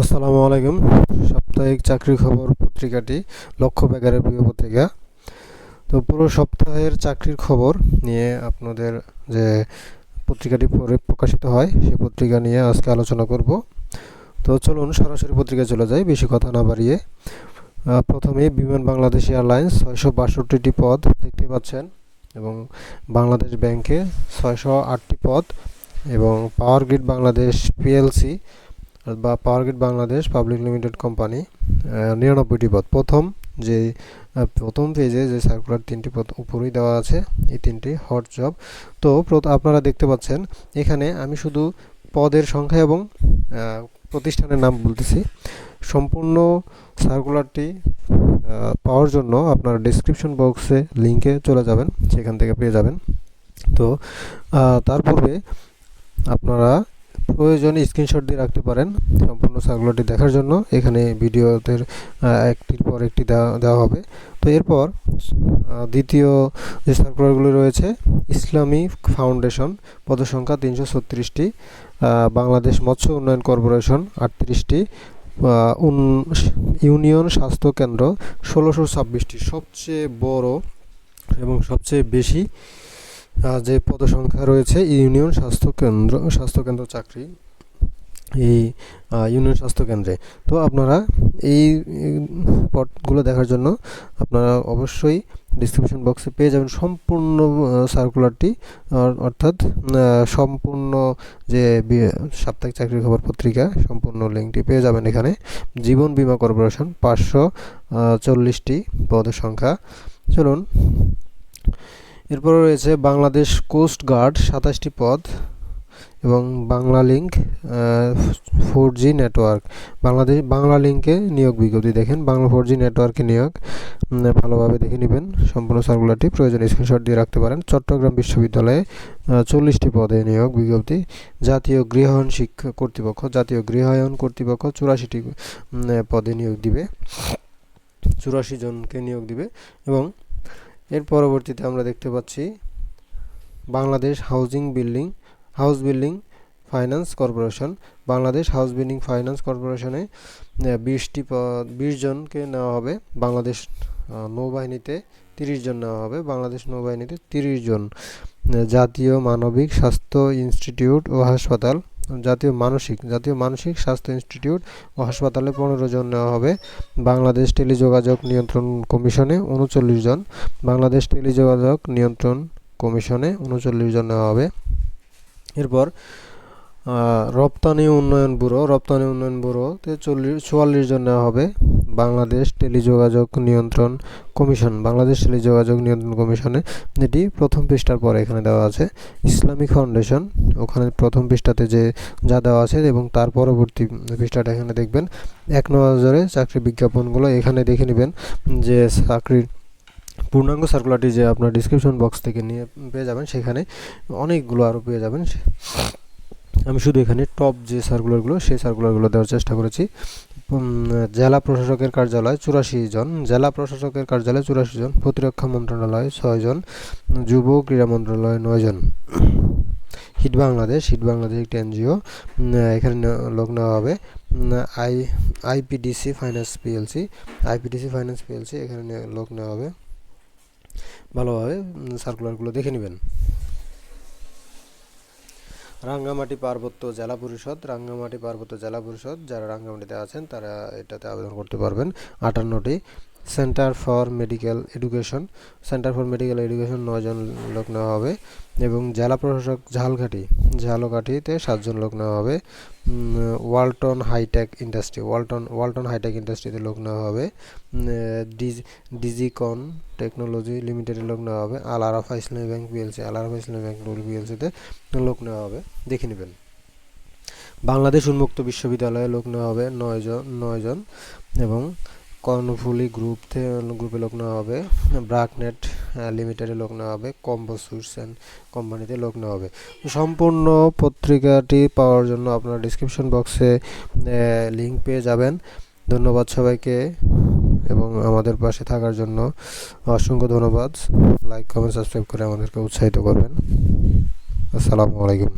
আসসালামু আলাইকুম। সাপ্তাহিক চাকরি খবর পত্রিকাটি লক্ষ্য বেকারের প্রিয় পত্রিকা। তো পুরো সপ্তাহের চাকরির খবর নিয়ে আপনাদের যে পত্রিকাটি পরে প্রকাশিত হয় সেই পত্রিকা নিয়ে আজকে আলোচনা করব। তো চলুন সরাসরি পত্রিকা চলে যাই বেশি কথা না বাড়িয়ে। আহ, প্রথমেই বিমান বাংলাদেশ এয়ারলাইন্স ছয়শো বাষট্টিটি পদ দেখতে পাচ্ছেন এবং বাংলাদেশ ব্যাংকে ছয়শো আটটি পদ এবং পাওয়ার গ্রিড বাংলাদেশ পিএলসি বা power grid Bangladesh public limited company নিরানব্বইটি পদ। প্রথম যে প্রথম পেজে যে সার্কুলার তিনটি পদ উপরেই দেওয়া আছে, এই তিনটি হট জব তো আপনারা দেখতে পাচ্ছেন, এখানে আমি শুধু পদের সংখ্যা এবং প্রতিষ্ঠানের নাম বলতেছি। সম্পূর্ণ সার্কুলারটি পাওয়ার জন্য আপনার ডিসক্রিপশন বক্সে লিংকে চলে যাবেন, সেখান থেকে পেয়ে যাবেন। তো তার পূর্বে আপনারা প্রয়োজনে স্ক্রিনশট দিয়ে রাখতে পারেন সম্পূর্ণ সার্কুলারটি দেখার জন্য। এখানে ভিডিওদের একটির পর একটি দেওয়া হবে। তো এরপর দ্বিতীয় যে সার্কুলারগুলো রয়েছে, ইসলামী ফাউন্ডেশন পদসংখ্যা তিনশো ছত্রিশটি বাংলাদেশ মৎস্য উন্নয়ন কর্পোরেশন আটত্রিশটি ইউনিয়ন স্বাস্থ্য কেন্দ্র ষোলোশো ছাব্বিশটি। সবচেয়ে বড় এবং সবচেয়ে বেশি যে পদসংখ্যা রয়েছে ইউনিয়ন স্বাস্থ্য কেন্দ্র স্বাস্থ্য কেন্দ্র চাকরি এই ইউনিয়ন স্বাস্থ্য কেন্দ্রে। তো আপনারা এই উম, পদগুলো দেখার জন্য আপনারা অবশ্যই ডিসক্রিপশন বক্সে পেয়ে যাবেন সম্পূর্ণ সার্কুলারটি অর্থাৎ সম্পূর্ণ যে সাপ্তাহিক চাকরির খবর পত্রিকা সম্পূর্ণ লিঙ্কটি পেয়ে যাবেন এখানে। জীবন বীমা কর্পোরেশন পাঁচশো চল্লিশটি পদের সংখ্যা চলুন এরপর রয়েছে বাংলাদেশ কোস্ট গার্ড সাতাশটি পদ এবং Bangla link four G network. Bangladesh, Bangla লিঙ্কে নিয়োগ বিজ্ঞপ্তি দেখেন। বাংলা ফোর জি নেটওয়ার্কে নিয়োগ ভালোভাবে দেখে নেবেন। সম্পূর্ণ সার্কুলারটি প্রয়োজনে স্ক্রিনশট দিয়ে রাখতে পারেন। চট্টগ্রাম বিশ্ববিদ্যালয়ে চল্লিশটি পদে নিয়োগ বিজ্ঞপ্তি। জাতীয় গৃহায়ন শিক্ষা কর্তৃপক্ষ, জাতীয় গৃহায়ন কর্তৃপক্ষ চুরাশিটি পদে নিয়োগ দিবে। চুরাশি জনকে নিয়োগ দিবে এবং এর পরবর্তীতে আমরা দেখতে পাচ্ছি Bangladesh housing building, house building finance corporation. Bangladesh house building finance কর্পোরেশনে বিশটি বিশ জনকে নেওয়া হবে। বাংলাদেশ নৌবাহিনীতে তিরিশ জন নেওয়া হবে। বাংলাদেশ নৌবাহিনীতে তিরিশ জন। জাতীয় মানবিক স্বাস্থ্য ইনস্টিটিউট ও হাসপাতাল জাতীয় মানসিক জাতীয় মানসিক স্বাস্থ্য ইনস্টিটিউট ও হাসপাতালে পনেরো জন নেওয়া হবে। বাংলাদেশ টেলিযোগাযোগ নিয়ন্ত্রণ কমিশনে উনচল্লিশ জন। বাংলাদেশ টেলিযোগাযোগ নিয়ন্ত্রণ কমিশনে উনচল্লিশ জন নেওয়া হবে। এরপর রপ্তানি উন্নয়ন ব্যুরো, রপ্তানি উন্নয়ন ব্যুরোতে চল্লিশ, চুয়াল্লিশ জন নেওয়া হবে। বাংলাদেশ টেলিযোগাযোগ নিয়ন্ত্রণ কমিশন, বাংলাদেশ টেলিযোগাযোগ নিয়ন্ত্রণ কমিশনে যেটি প্রথম পৃষ্ঠার পরে এখানে দেওয়া আছে, ইসলামিক ফাউন্ডেশন। ওখানে প্রথম পৃষ্ঠাতে যে যা দেওয়া আছে এবং তার পরবর্তী পৃষ্ঠাটা এখানে দেখবেন, এক নজরে চাকরি বিজ্ঞাপনগুলো এখানে দেখে নেবেন যে চাকরির পূর্ণাঙ্গ সার্কুলারটি যে আপনার ডিসক্রিপশন বক্স থেকে নিয়ে পেয়ে যাবেন, সেখানে অনেকগুলো আরও পেয়ে যাবেন। আমি শুধু এখানে টপ যে সার্কুলারগুলো সেই সার্কুলারগুলো দেওয়ার চেষ্টা করেছি। জেলা প্রশাসকের কার্যালয় চুরাশি জন, জেলা প্রশাসকের কার্যালয় চুরাশি জন, প্রতিরক্ষা মন্ত্রণালয় ছয় জন, যুব ক্রীড়া মন্ত্রণালয় নয় জন। হিট বাংলাদেশ হিট বাংলাদেশ একটি এনজিও এখানে লোক নেওয়া হবে। I, IPDC finance PLC, IPDC finance PLC, এখানে লোক নেওয়া হবে। ভালোভাবে সার্কুলারগুলো দেখে নেবেন। রাঙ্গামাটি পার্বত্য জেলা পরিষদ, রাঙ্গামাটি পার্বত্য জেলা পরিষদ, যারা রাঙ্গামাটিতে আছেন তারা এটাতে আবেদন করতে পারবেন। আটান্নটি centre for medical education. Centre for medical education নয়জন লোক নেওয়া হবে এবং জেলা প্রশাসক ঝালঘাটি ঝালকাঠিতে সাতজন লোক নেওয়া হবে। Walton hi-tech industry, Walton Walton hi-tech ইন্ডাস্ট্রিতে লোক নেওয়া হবে। ডিজি, ডিজিকন টেকনোলজি লিমিটেডের লোক নেওয়া হবে। আল আরাফা ইসলামী ব্যাংক পিএলসি, আল আরাফা ইসলামী ব্যাংক পিএলসিতে লোক নেওয়া হবে। দেখে নেবেন। বাংলাদেশ উন্মুক্ত বিশ্ববিদ্যালয়ে লোক নেওয়া হবে নয়জন নয়জন এবং কর্ণফুলি গ্রুপ গ্রুপে লোক নেওয়া হবে। ব্রাকনেট লিমিটেডে লোক নেওয়া হবে। কম্বো সুইটস অ্যান্ড কোম্পানিতে লোক নেওয়া হবে। সম্পূর্ণ পত্রিকাটি পাওয়ার জন্য আপনারা ডিসক্রিপশন বক্সে লিঙ্ক পেয়ে যাবেন। ধন্যবাদ সবাইকে এবং আমাদের পাশে থাকার জন্য অসংখ্য ধন্যবাদ। লাইক, কমেন্ট, সাবস্ক্রাইব করে আমাদেরকে উৎসাহিত করবেন। আসসালামু আলাইকুম।